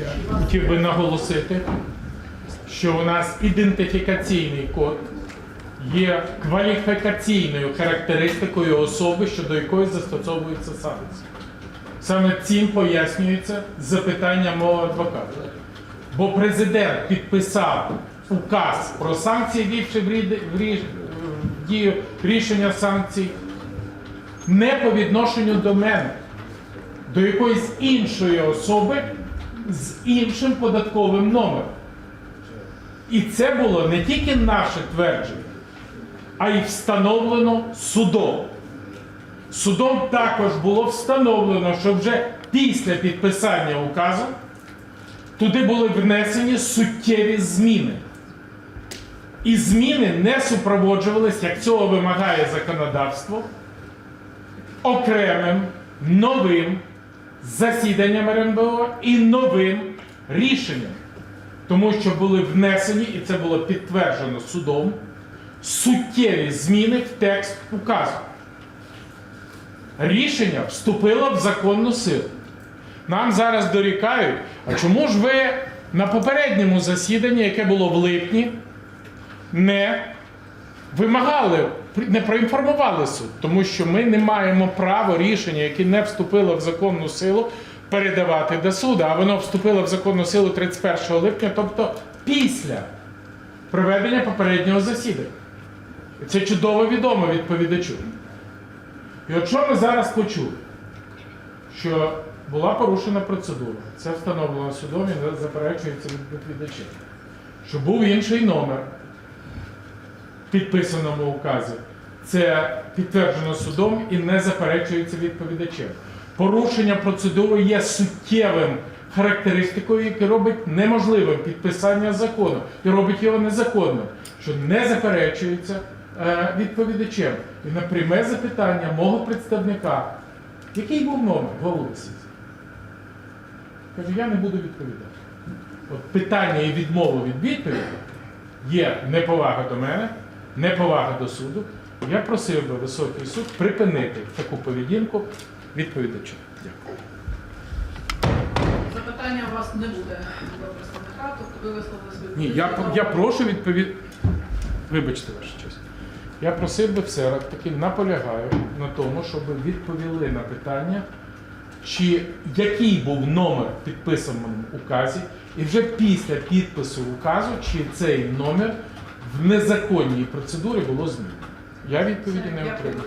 Я хотів би наголосити, що у нас ідентифікаційний код є кваліфікаційною характеристикою особи, щодо якої застосовується санкції. Саме цим пояснюється запитання мого адвоката. Бо президент підписав указ про санкції, ввівши в рід- в рі- в дію рішення санкцій, не по відношенню до мене, до якоїсь іншої особи з іншим податковим номером. І це було не тільки наше твердження, а й встановлено судом. Судом також було встановлено, що вже після підписання указу туди були внесені суттєві зміни. І зміни не супроводжувалися, як цього вимагає законодавство, окремим новим засіданням РНБО і новим рішенням. Тому що були внесені, і це було підтверджено судом, суттєві зміни в текст указу. Рішення вступило в законну силу. Нам зараз дорікають, а чому ж ви на попередньому засіданні, яке було в липні, не вимагали, не проінформували суд, тому що ми не маємо права рішення, яке не вступило в законну силу, передавати до суду, а воно вступило в законну силу 31 липня, тобто після проведення попереднього засідання. Це чудово відомо відповідачу. І от що ми зараз почули? Що була порушена процедура, це встановлено судом і заперечується від відповідача. Що був інший номер підписаному указі. Це підтверджено судом і не заперечується відповідачем. Порушення процедури є суттєвим характеристикою, яке робить неможливим підписання закону і робить його незаконним, що не заперечується е, відповідачем. І на пряме запитання мого представника, який був номер сесії? Каже, я не буду відповідати. От питання і відмова від відповіді є неповага до мене, неповага до суду. Я просив би високий суд припинити таку поведінку відповідача. Дякую. Запитання у вас не буде до представника, тобто ви висловили свою Ні, я, я прошу відповід. Вибачте, ваша честь. Я просив би все таки наполягаю на тому, щоб ви відповіли на питання, чи який був номер в підписаному указі, і вже після підпису указу, чи цей номер в незаконній процедурі було змінено. Я відповіді не отримав.